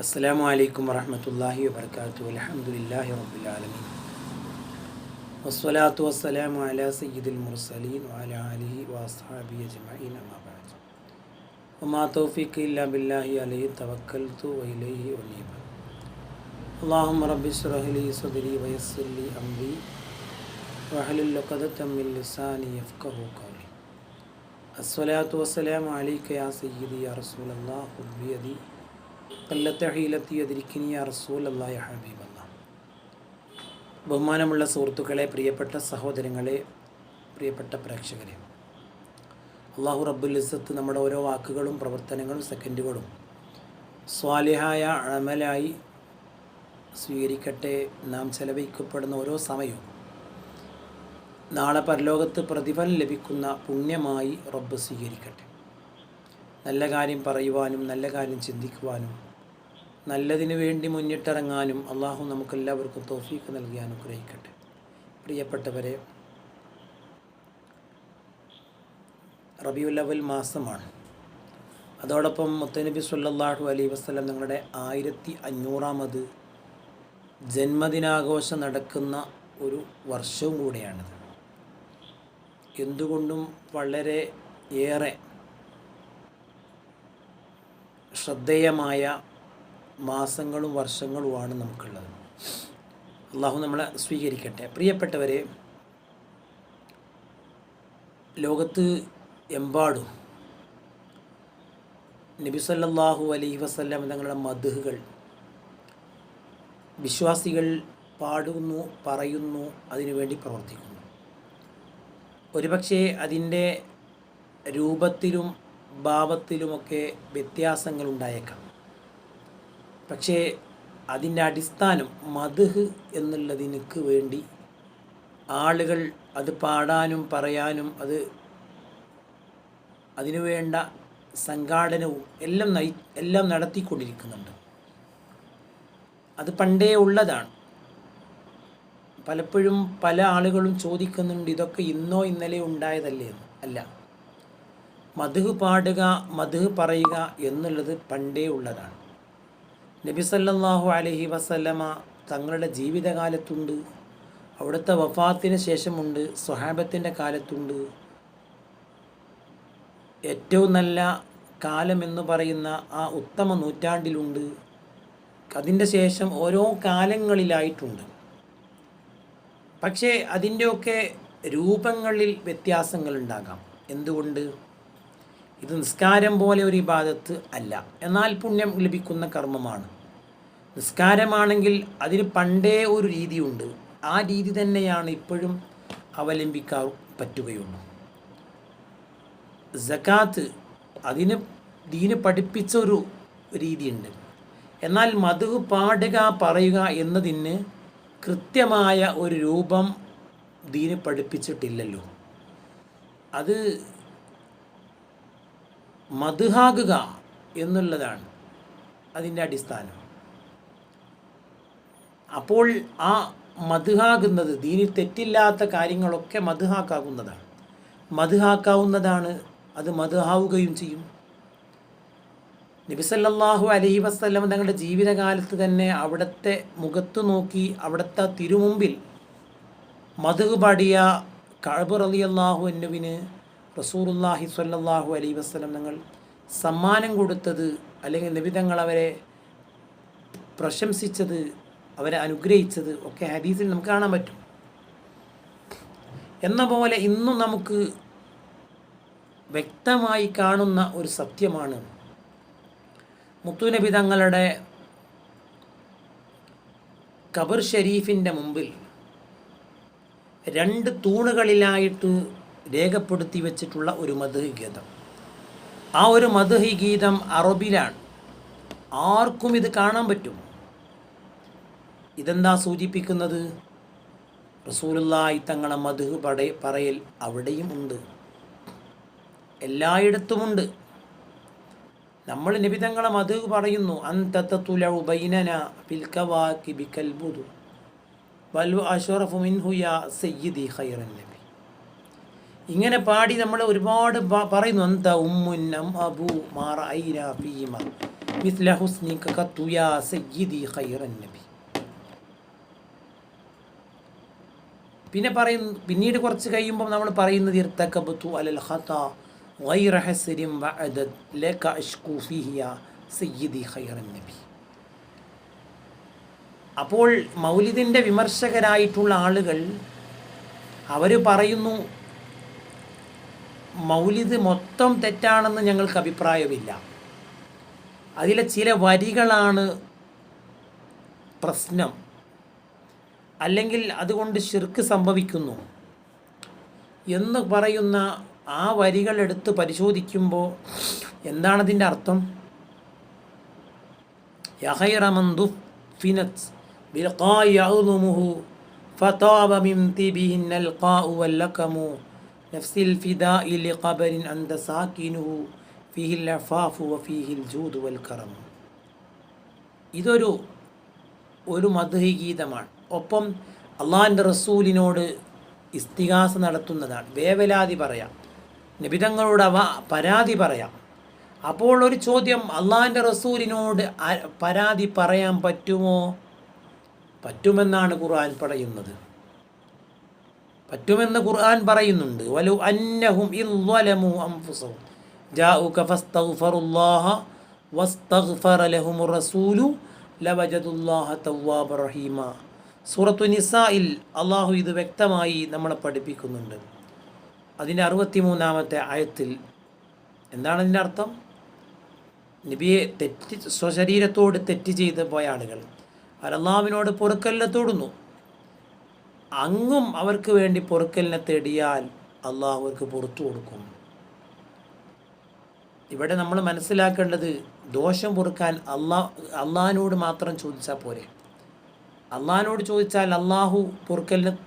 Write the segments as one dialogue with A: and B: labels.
A: السلام عليكم ورحمة الله وبركاته الحمد لله رب العالمين والصلاة والسلام على سيد المرسلين وعلى آله وأصحابه أجمعين أما بعد وما توفيق إلا بالله عليه توكلت وإليه أنيب اللهم رب اشرح لي صدري ويسر لي أمري واحلل عقدة من لساني يفقه قولي الصلاة والسلام عليك يا سيدي يا رسول الله خذ بيدي ബഹുമാനമുള്ള സുഹൃത്തുക്കളെ പ്രിയപ്പെട്ട സഹോദരങ്ങളെ പ്രിയപ്പെട്ട പ്രേക്ഷകരെ. അള്ളാഹു റബ്ബുൽ ഇസത്ത് നമ്മുടെ ഓരോ വാക്കുകളും പ്രവർത്തനങ്ങളും സെക്കൻഡുകളും സ്വാലിഹായ അമലായി സ്വീകരിക്കട്ടെ. നാം ചെലവഴിക്കപ്പെടുന്ന ഓരോ സമയവും നാളെ പരലോകത്ത് പ്രതിഫലം ലഭിക്കുന്ന പുണ്യമായി റബ്ബ് സ്വീകരിക്കട്ടെ. നല്ല കാര്യം പറയുവാനും നല്ല കാര്യം ചിന്തിക്കുവാനും നല്ലതിനു വേണ്ടി മുന്നിട്ടിറങ്ങാനും അള്ളാഹു നമുക്കെല്ലാവർക്കും തോഫീക്ക് നൽകി അനുഗ്രഹിക്കട്ടെ. പ്രിയപ്പെട്ടവരെ റബിയുലവൽ മാസമാണ്. അതോടൊപ്പം മുത്തനബി സല്ലാഹു അലൈ വസ്ലം നിങ്ങളുടെ ആയിരത്തി അഞ്ഞൂറാമത് ജന്മദിനാഘോഷം നടക്കുന്ന ഒരു വർഷവും കൂടെയാണിത്. എന്തുകൊണ്ടും വളരെ ഏറെ ശ്രദ്ധേയമായ മാസങ്ങളും വർഷങ്ങളുമാണ് നമുക്കുള്ളത്. അള്ളാഹു നമ്മളെ സ്വീകരിക്കട്ടെ. പ്രിയപ്പെട്ടവരെ ലോകത്ത് എമ്പാടും നബി സല്ലല്ലാഹു അലൈഹി വസല്ലം തങ്ങളുടെ മധുഹുകൾ വിശ്വാസികൾ പാടുന്നു പറയുന്നു അതിനുവേണ്ടി പ്രവർത്തിക്കുന്നു. ഒരുപക്ഷെ അതിന്റെ രൂപത്തിലും ഭാവത്തിലുമൊക്കെ വ്യത്യാസങ്ങൾ ഉണ്ടായേക്കാം പക്ഷേ അതിന്റെ അടിസ്ഥാനം മധുഹ് എന്നുള്ളതിനക്ക് വേണ്ടി ആളുകൾ അത് പാടാനും പറയാനും അത് അതിനുവേണ്ട സംഘാടനവും എല്ലാം നയി എല്ലാം നടത്തിക്കൊണ്ടിരിക്കുന്നുണ്ട്. അത് പണ്ടേ ഉള്ളതാണ്. പലപ്പോഴും പല ആളുകളും ചോദിക്കുന്നുണ്ട് ഇതൊക്കെ ഇന്നോ ഇന്നലെ ഉണ്ടായതല്ലേ? അല്ല. മധു പാടുക മധു പറയുക എന്നുള്ളത് പണ്ടേ ഉള്ളതാണ്. നബി സല്ലാഹു അലഹി വസല്ലമ തങ്ങളുടെ ജീവിതകാലത്തുണ്ട്. അവിടുത്തെ വഫാത്തിന് ശേഷമുണ്ട് സ്വഹാബത്തിന്റെ കാലത്തുണ്ട്. ഏറ്റവും നല്ല കാലം എന്ന് പറയുന്ന ആ ഉത്തമ നൂറ്റാണ്ടിലുണ്ട്. അതിന്റെ ശേഷം ഓരോ കാലങ്ങളിലായിട്ടുണ്ട്. പക്ഷേ അതിന്റെയൊക്കെ രൂപങ്ങളിൽ വ്യത്യാസങ്ങളുണ്ടാകാം. എന്തുകൊണ്ട്? ഇത് നിസ്കാരം പോലെ ഒരു ഇബാദത്ത് അല്ല. എന്നാൽ പുണ്യം ലഭിക്കുന്ന കർമ്മമാണ്. നിസ്കാരമാണെങ്കിൽ അതിന് പണ്ടേ ഒരു രീതിയുണ്ട്. ആ രീതി തന്നെയാണ് ഇപ്പോഴും അവലംബിക്കാൻ പറ്റുകയുള്ളൂ. ജക്കാത്ത് അതിന് ദീന് പഠിപ്പിച്ച ഒരു രീതിയുണ്ട്. എന്നാൽ മധു പാടുക പറയുക എന്നതിന് കൃത്യമായ ഒരു രൂപം ദീന് പഠിപ്പിച്ചിട്ടില്ലല്ലോ. അത് മധുഹാകുക എന്നുള്ളതാണ് അതിന്റെ അടിസ്ഥാനം. അപ്പോൾ ആ മധുഹാകുന്നത് ദീനിൽ തെറ്റില്ലാത്ത കാര്യങ്ങളൊക്കെ മധുഹാക്കാവുന്നതാണ്. മധുഹാക്കാവുന്നതാണ് അത് മധുഹാവുകയും ചെയ്യും. നബിസല്ലാഹു അലഹി വസ്ലം തങ്ങളുടെ ജീവിതകാലത്ത് തന്നെ അവിടുത്തെ മുഖത്ത് നോക്കി അവിടുത്തെ തിരുമുമ്പിൽ മധു പാടിയ കഴബ് അലി അള്ളാഹു എന്നുവിന് റസൂറുല്ലാഹി സ്വല്ലല്ലാഹു അലൈ വസ്ലം തങ്ങൾ സമ്മാനം കൊടുത്തത് അല്ലെങ്കിൽ നിബിതങ്ങൾ അവരെ പ്രശംസിച്ചത് അവരെ അനുഗ്രഹിച്ചത് ഒക്കെ ഹദീസിൽ നമുക്ക് കാണാൻ പറ്റും. എന്ന പോലെ ഇന്നും നമുക്ക് വ്യക്തമായി കാണുന്ന ഒരു സത്യമാണ്. മുത്തുനബി തങ്ങളുടെ ഖബർ ഷരീഫിന്റെ മുമ്പിൽ രണ്ട് തൂണുകളിലായിട്ട് രേഖപ്പെടുത്തി വെച്ചിട്ടുള്ള ഒരു മധുഹി ഗീതം ആ ഒരു മധുഹി ഗീതം അറബിലാണ്. ആർക്കും ഇത് കാണാൻ പറ്റും ഇതെന്താ സൂചിപ്പിക്കുന്നത്? റസൂലുള്ളാഹി തങ്ങളെ മധു പട പറയൽ അവിടെയും ഉണ്ട്. എല്ലായിടത്തുമുണ്ട് നമ്മൾ നബിതങ്ങളെ മധു പറയുന്നു അന്തത്തുലൗ ഉബൈനന ഫിൽക്കവാക്കി ബിക്കൽബുദു സയ്യിദി ഖൈറൻ നബി. ഇങ്ങനെ പാടി നമ്മൾ ഒരുപാട് പ- പറയുന്നു അന്ത ഉമ്മുന്നം അബു മാറ ഐന ഫീമ مثل حسنك قط يا سيدي خير النبي പിന്നെ പറയുന്നു പിന്നീട് കുറച്ച് കഴിയുമ്പോൾ നമ്മൾ പറയുന്നത് ഇർത്തക്കബത്തു അലൽ ഖത ഗൈറ ഹസ്രിൻ വഅദദ് ലക അഷ്കു ഫിഹിയ സയ്യിദി ഖൈറൻ നബി അപ്പോൾ മൗലിദിൻ്റെ വിമർശകരായിട്ടുള്ള ആളുകൾ അവർ പറയുന്നു മൗലിദ് മൊത്തം തെറ്റാണെന്ന് ഞങ്ങൾക്ക് അഭിപ്രായമില്ല. അതിലെ ചില വരികളാണ് പ്രശ്നം. അല്ലെങ്കിൽ അതുകൊണ്ട് ശിർക്ക് സംഭവിക്കുന്നു. എന്ന് പറയുന്ന ആ വരികൾ എടുത്ത് പരിശോധിക്കുമ്പോൾ എന്താണതിന്റെ അർത്ഥം? യഹൈറമന്തു ഫിനത്ത് ബിൽഖാ യഅ്ലുമുഹു ഫതാബ മിൻ തിബിഹിന്നൽ വല്ലകമു നഫ്സിൽ ഫിദ ഇൽ ഖബരിൻ അന്ത സാക്കിനുഹു ഫിഹിൽ അഫാഫു വഫീഹിൽ ജൂദു വൽ കറം ഇതൊരു ഒരു മധുഹി ഗീതമാണ് ഒപ്പം അള്ളാഹിന്റെ റസൂലിനോട് ഇസ്തിഹാസ നടത്തുന്നതാണ്. വേവലാതി പറയാം. നിബിതങ്ങളോട് അവ പരാതി പറയാം. അപ്പോൾ ഒരു ചോദ്യം അള്ളാഹിന്റെ റസൂലിനോട് പരാതി പറയാൻ പറ്റുമോ? പറ്റുമെന്നാണ് ഖുർആൻ പറയുന്നത്. പറ്റുമെന്ന് ഖുർആൻ പറയുന്നുണ്ട്. വലു അന്നഹും ഇല്ലമു അംഫുസഹും ജാഉക ഫസ്തഗ്ഫറുല്ലാഹ വസ്തഗ്ഫറ ലഹുമുർ റസൂലു ലവജദുല്ലാഹ തവ്വാബ റഹീമ. സൂറത്തു നിസായിൽ അള്ളാഹു ഇത് വ്യക്തമായി നമ്മളെ പഠിപ്പിക്കുന്നുണ്ട്. അതിന്റെ അറുപത്തിമൂന്നാമത്തെ ആയത്തിൽ എന്താണ് അതിന്റെ അർത്ഥം? നബിയെ തെറ്റ് സ്വശരീരത്തോട് തെറ്റ് ചെയ്ത് പോയ ആളുകൾ. അലല്ലാവിനോട് പൊറുക്കല്ല തൊടുന്നു. അങ്ങും അവർക്ക് വേണ്ടി പൊറുക്കലിനെ തേടിയാൽ അള്ളാഹു അവർക്ക് പുറത്തു കൊടുക്കും. ഇവിടെ നമ്മൾ മനസ്സിലാക്കേണ്ടത് ദോഷം പൊറുക്കാൻ അള്ളാ അള്ളാഹിനോട് മാത്രം ചോദിച്ചാൽ പോരെ. അള്ളാഹിനോട് ചോദിച്ചാൽ അള്ളാഹു പൊറുക്കലിനെ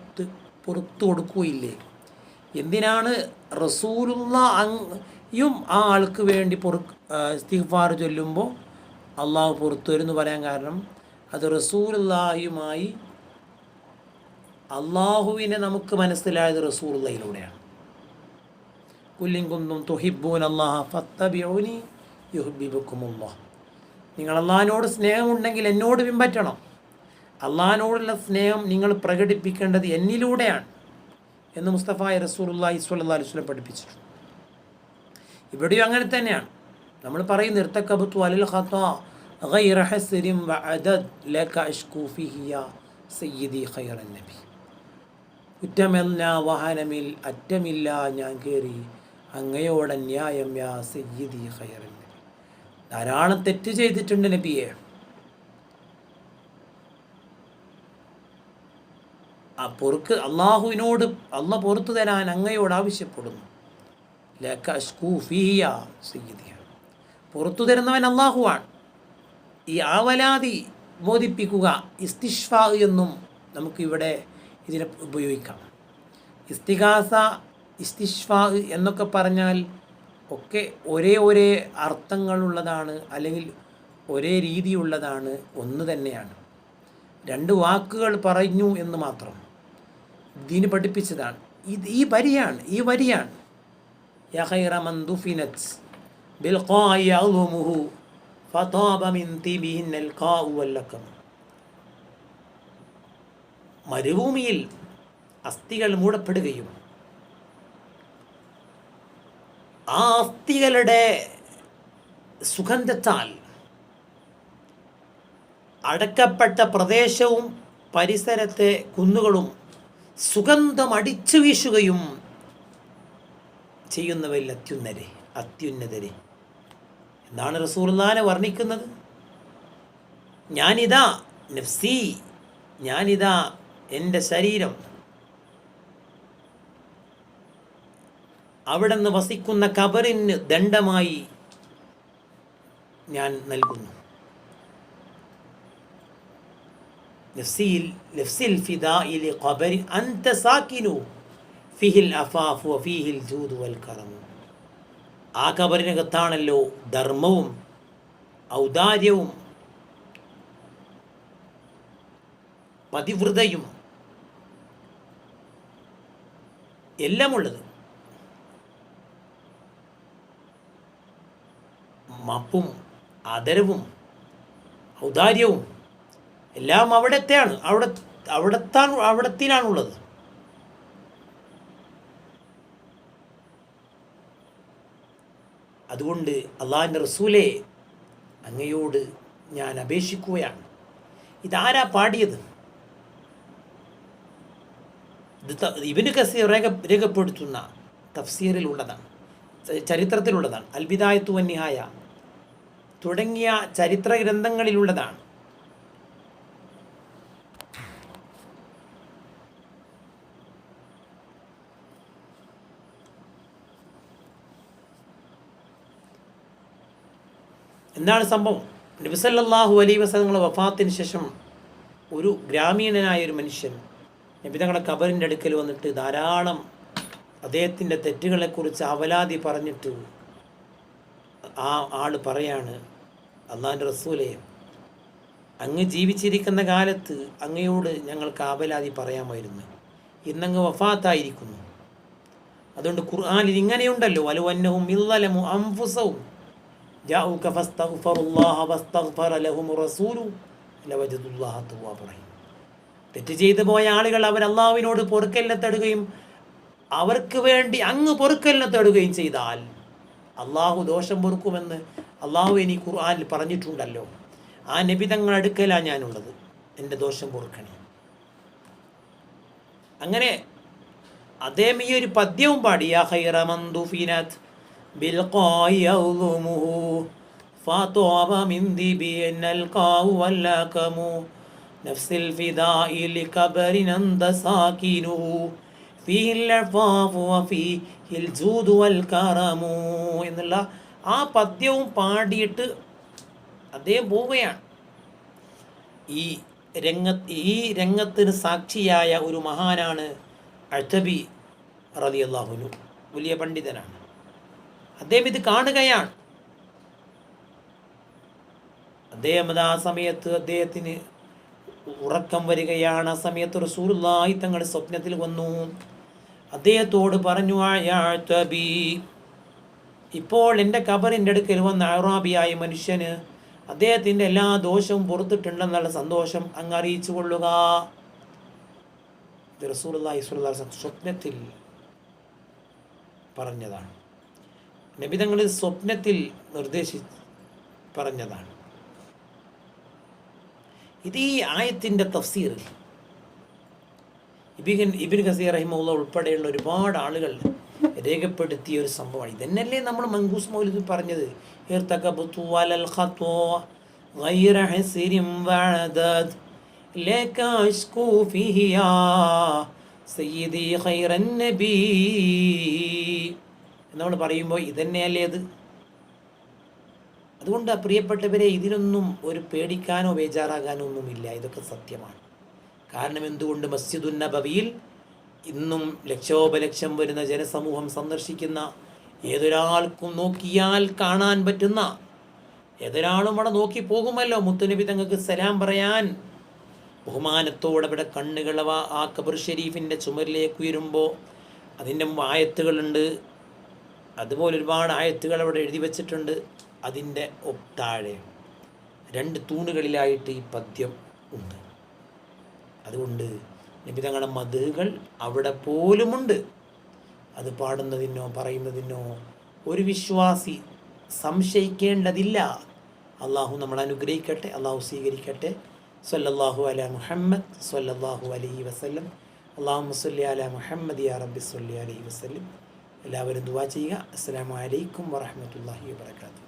A: പുറത്തു കൊടുക്കുകയില്ലേ? എന്തിനാണ് റസൂലുള്ള യും ആ ആൾക്ക് വേണ്ടി പൊറു ഇസ്തിഫാർ ചൊല്ലുമ്പോൾ അള്ളാഹു പുറത്തു വരുന്നു പറയാൻ കാരണം അത് റസൂലുള്ളാഹിയുമായി അള്ളാഹുവിനെ നമുക്ക് മനസ്സിലായത് റസൂറുള്ളയിലൂടെയാണ് കുല്ലിങ്കുന്നും തുഹിബൂൻ അള്ളാഹ ഫത്തബിയോനി നിങ്ങൾ അള്ളാഹിനോട് സ്നേഹമുണ്ടെങ്കിൽ എന്നോട് പിൻപറ്റണം. അള്ളാഹിനോടുള്ള സ്നേഹം നിങ്ങൾ പ്രകടിപ്പിക്കേണ്ടത് എന്നിലൂടെയാണ് എന്ന് മുസ്തഫ റസൂറുല്ലാഹി സ്വല്ലാ അലുസ്ലം പഠിപ്പിച്ചിട്ടുണ്ട്. ഇവിടെയും അങ്ങനെ തന്നെയാണ്. നമ്മൾ പറയുന്ന ഇർത്തക്കബത്തു അലിൽ ഖൈറ ഹസ്രിം വഅദദ് ലക സയ്യിദി ഖൈറൻ നബി. കുറ്റമെന്ന വാഹനമിൽ അറ്റമില്ല ഞാൻ കയറി അങ്ങയോട് അന്യായം യാ സയ്യിദി ഹയറിൻ ധാരാളം തെറ്റ് ചെയ്തിട്ടുണ്ട് നബിയെ. ആ പൊറുക്ക് അള്ളാഹുവിനോട് അന്ന പുറത്തു തരാൻ അങ്ങയോട് ആവശ്യപ്പെടുന്നു. പുറത്തു തരുന്നവൻ അള്ളാഹുവാണ് ഈ ആവലാതി ബോധിപ്പിക്കുക ഇസ്തിഷ്ഫ എന്നും നമുക്കിവിടെ ഇതിനെ ഉപയോഗിക്കാം. ഇസ്തിഹാസ ഇസ്തിഷ്വാ എന്നൊക്കെ പറഞ്ഞാൽ ഒക്കെ ഒരേ ഒരേ അർത്ഥങ്ങളുള്ളതാണ് അല്ലെങ്കിൽ ഒരേ രീതിയുള്ളതാണ് ഒന്ന് തന്നെയാണ്. രണ്ട് വാക്കുകൾ പറഞ്ഞു എന്ന് മാത്രം. ദീന് പഠിപ്പിച്ചതാണ്. ഇത് ഈ വരിയാണ് ഈ വരിയാണ്. യഹൈറ മരുഭൂമിയിൽ അസ്ഥികൾ മൂടപ്പെടുകയും ആ അസ്ഥികളുടെ സുഗന്ധത്താൽ അടക്കപ്പെട്ട പ്രദേശവും പരിസരത്തെ കുന്നുകളും സുഗന്ധം അടിച്ചു വീശുകയും ചെയ്യുന്നവരിൽ അത്യുന്നരെ അത്യുന്നതരെ. എന്താണ് റസൂർലാനെ വർണിക്കുന്നത്. ഞാനിതാ നഫ്സി ഞാനിതാ എന്റെ ശരീരം. അവിടെ നിന്ന് വസിക്കുന്ന കബറിന് ദണ്ഡമായി ഞാൻ നൽകുന്നു. നഫ്സിയിൽ ഖബരി വൽ ആ കബറിനകത്താണല്ലോ ധർമ്മവും ഔദാര്യവും പതിവ്രതയും. എല്ലാമുള്ളത്. മപ്പും ആദരവും ഔദാര്യവും എല്ലാം അവിടത്തെയാണ്. അവിടെ അവിടത്താണ് അവിടത്തിനാണുള്ളത് അതുകൊണ്ട് അള്ളാഹിന്റെ റസൂലെ അങ്ങയോട് ഞാൻ അപേക്ഷിക്കുകയാണ്. ഇതാരാ പാടിയത്? ഇത് ഇവന് കസീർ രേഖ രേഖപ്പെടുത്തുന്ന തഫ്സീറിലുള്ളതാണ്. ചരിത്രത്തിലുള്ളതാണ്. അൽബിദായത്തു വന്യായ തുടങ്ങിയ ചരിത്ര ഗ്രന്ഥങ്ങളിലുള്ളതാണ്. എന്താണ് സംഭവം? നബിസല്ലാഹു അലൈ വസങ്ങളുടെ വഫാത്തിന് ശേഷം ഒരു ഗ്രാമീണനായ ഒരു മനുഷ്യൻ നബി തങ്ങളുടെ കബറിന്റെ അടുക്കൽ വന്നിട്ട് ധാരാളം അദ്ദേഹത്തിന്റെ തെറ്റുകളെക്കുറിച്ച് അവലാതി പറഞ്ഞിട്ട് ആ ആൾ പറയാണ് അള്ളാന്റെ റസൂലെ അങ്ങ് ജീവിച്ചിരിക്കുന്ന കാലത്ത് അങ്ങയോട് ഞങ്ങൾക്ക് അവലാതി പറയാമായിരുന്നു. ഇന്നങ്ങ് വഫാത്തായിരിക്കുന്നു. അതുകൊണ്ട് ഖുർആാനിൽ ഇങ്ങനെയുണ്ടല്ലോ വലുവന്നവും ഇല്ലലമു അംഫുസവും ജാഊക ഫസ്തഗ്ഫറുല്ലാഹ വസ്തഗ്ഫറ ലഹും റസൂലു ലവജദുല്ലാഹ തവ്വാബ റഹീം തെറ്റ് ചെയ്തു പോയ ആളുകൾ അവർ അള്ളാഹുവിനോട് പൊറുക്കലിനെ തേടുകയും അവർക്ക് വേണ്ടി അങ്ങ് പൊറുക്കലിനെ തേടുകയും ചെയ്താൽ അള്ളാഹു ദോഷം പൊറുക്കുമെന്ന് അള്ളാഹു ഇനി ഖുർആാനിൽ പറഞ്ഞിട്ടുണ്ടല്ലോ ആ നബി തങ്ങൾ അടുക്കലാണ് ഞാനുള്ളത് എൻ്റെ ദോഷം പൊറുക്കണേ അങ്ങനെ അദ്ദേഹം ഈ ഒരു പദ്യവും പാടി യാ ഹൈറ മന്ദുഫിനത്ത് بالقاء يظلمه فطاب من ذبي القاء واللاكم نفس الفداء لكبر أنت ساكنه فيه العفاف وفيه الجود والكرم എന്നുള്ള ആ പദ്യവും പാടിയിട്ട് അദ്ദേഹം പോവുകയാണ് ഈ രംഗത്ത് ഈ രംഗത്തിന് സാക്ഷിയായ ഒരു മഹാനാണ് അഴ്തബി റലിയല്ലാഹുനു വലിയ പണ്ഡിതനാണ് അദ്ദേഹം ഇത് കാണുകയാണ് അദ്ദേഹം അത് ആ സമയത്ത് അദ്ദേഹത്തിന് ഉറക്കം വരികയാണ് ആ സമയത്ത് റസൂലുള്ളാഹി തങ്ങൾ സ്വപ്നത്തിൽ വന്നു. അദ്ദേഹത്തോട് പറഞ്ഞു ആഴ്ത്തബി ഇപ്പോൾ എന്റെ കബറിന്റെ അടുക്കൽ വന്ന അറാബിയായ മനുഷ്യന് അദ്ദേഹത്തിന്റെ എല്ലാ ദോഷവും പുറത്തിട്ടുണ്ടെന്നുള്ള സന്തോഷം അങ്ങ് അറിയിച്ചു കൊള്ളുക. റസൂലുള്ളാഹി സ്വപ്നത്തിൽ പറഞ്ഞതാണ്. നബിതങ്ങൾ സ്വപ്നത്തിൽ നിർദ്ദേശി പറഞ്ഞതാണ്. ഇത് ഈ ആയത്തിന്റെ തഫ്സീറിൽ ഇബിൻ ഇബിൻ ഖസീർ റഹിമുള്ള ഉൾപ്പെടെയുള്ള ഒരുപാട് ആളുകൾ രേഖപ്പെടുത്തിയ ഒരു സംഭവമാണ്. ഇതന്നെയല്ലേ നമ്മൾ മങ്കൂസ് മൗലിദ് പറഞ്ഞത്? നമ്മൾ പറയുമ്പോൾ ഇതന്നെയല്ലേ അത് അതുകൊണ്ട് പ്രിയപ്പെട്ടവരെ ഇതിനൊന്നും ഒരു പേടിക്കാനോ ബേജാറാകാനോ ഒന്നുമില്ല. ഇതൊക്കെ സത്യമാണ്. കാരണം എന്തുകൊണ്ട് മസ്ജിദുൻ നബവിയിൽ ഇന്നും ലക്ഷോപലക്ഷം വരുന്ന ജനസമൂഹം സന്ദർശിക്കുന്ന ഏതൊരാൾക്കും നോക്കിയാൽ കാണാൻ പറ്റുന്ന ഏതൊരാളും അവിടെ നോക്കി പോകുമല്ലോ. മുത്തുനബി തങ്ങൾക്ക് സലാം പറയാൻ ബഹുമാനത്തോടെ ഇവിടെ കണ്ണുകളവ ആ കബർ ഷെരീഫിന്റെ ചുമരിലേക്ക് ഉയരുമ്പോൾ അതിന്റെ ആയത്തുകളുണ്ട് അതുപോലെ ഒരുപാട് ആയത്തുകൾ അവിടെ എഴുതി വച്ചിട്ടുണ്ട്. അതിന്റെ ഒത്താഴെ. രണ്ട് തൂണുകളിലായിട്ട് ഈ പദ്യം ഉണ്ട്. അതുകൊണ്ട് നിബിതങ്ങളുടെ മതുകൾ അവിടെ പോലുമുണ്ട്. അത് പാടുന്നതിനോ പറയുന്നതിനോ ഒരു വിശ്വാസി സംശയിക്കേണ്ടതില്ല. അള്ളാഹു നമ്മൾ അനുഗ്രഹിക്കട്ടെ അള്ളാഹു സ്വീകരിക്കട്ടെ. സല്ലല്ലാഹു അല മുഹമ്മദ് സല്ലല്ലാഹു അലൈഹി വസല്ലം. അള്ളാഹു മുസ്ലി അല മുഹമ്മദ് യാ റബ്ബി സല്ലി അലൈഹി വസല്ലം. എല്ലാവരും ദുവാ ചെയ്യുക. അസ്സാം വലൈക്കും വറഹമത്തല്ലാഹി വാത്തു